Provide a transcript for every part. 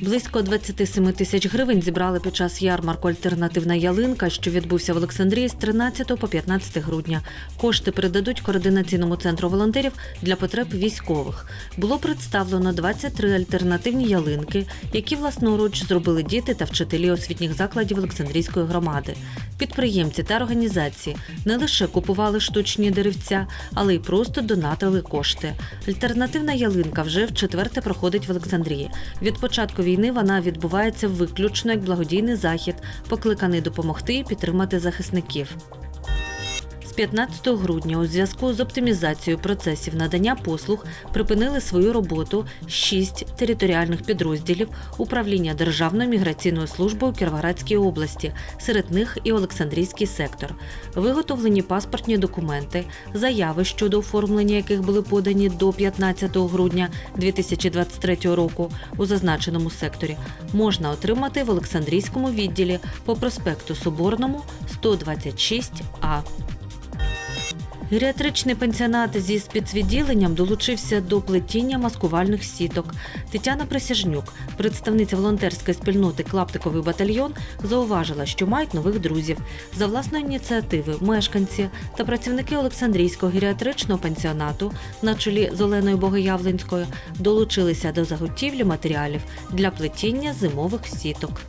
Близько 27 тисяч гривень зібрали під час ярмарку Альтернативна ялинка, що відбувся в Олександрії з 13 по 15 грудня. Кошти передадуть координаційному центру волонтерів для потреб військових. Було представлено 23 альтернативні ялинки, які власноруч зробили діти та вчителі освітніх закладів Олександрійської громади. Підприємці та організації не лише купували штучні деревця, але й просто донатили кошти. Альтернативна ялинка вже в четверте проходить в Олександрії. Від початку війни вона відбувається виключно як благодійний захід, покликаний допомогти і підтримати захисників. З 15 грудня у зв'язку з оптимізацією процесів надання послуг припинили свою роботу шість територіальних підрозділів управління Державною міграційною службою у Кіровоградській області, серед них і Олександрійський сектор. Виготовлені паспортні документи, заяви щодо оформлення яких були подані до 15 грудня 2023 року у зазначеному секторі, можна отримати в Олександрійському відділі по проспекту Соборному 126А. Геріатричний пенсіонат зі спецвідділенням долучився до плетіння маскувальних сіток. Тетяна Присяжнюк, представниця волонтерської спільноти Клаптиковий батальйон, зауважила, що мають нових друзів. За власної ініціативи мешканці та працівники Олександрійського геріатричного пенсіонату на чолі з Оленою Богоявленською долучилися до заготівлі матеріалів для плетіння зимових сіток.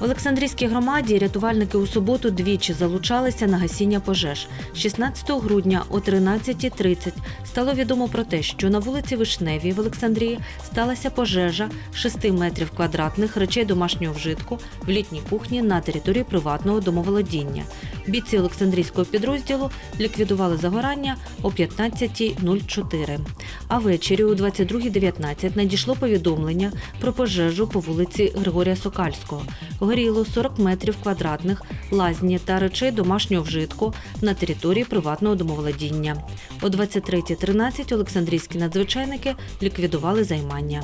В Олександрійській громаді рятувальники у суботу двічі залучалися на гасіння пожеж. 16 грудня о 13.30 стало відомо про те, що на вулиці Вишневій в Олександрії сталася пожежа 6 метрів квадратних речей домашнього вжитку в літній кухні на території приватного домоволодіння. Бійці Олександрійського підрозділу ліквідували загорання о 15.04. А ввечері о 22.19 надійшло повідомлення про пожежу по вулиці Григорія Сокальського. Горіло 40 метрів квадратних лазні та речей домашнього вжитку на території приватного домоволодіння. О 23.13 Олександрійські надзвичайники ліквідували займання.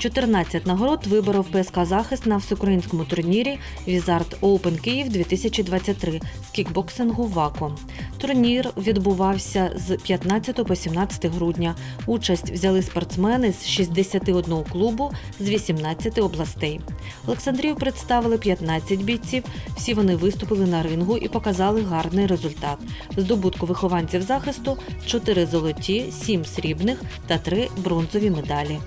14 нагород виборов ПСК захист на всеукраїнському турнірі Візард Оупен Київ 2023 з кікбоксингу ВАКО. Турнір відбувався з 15 по 17 грудня. Участь взяли спортсмени з 61 клубу з 18 областей. Олександрію представили 15 бійців. Всі вони виступили на рингу і показали гарний результат. Здобутку вихованців захисту 4 золоті, 7 срібних та 3 бронзові медалі.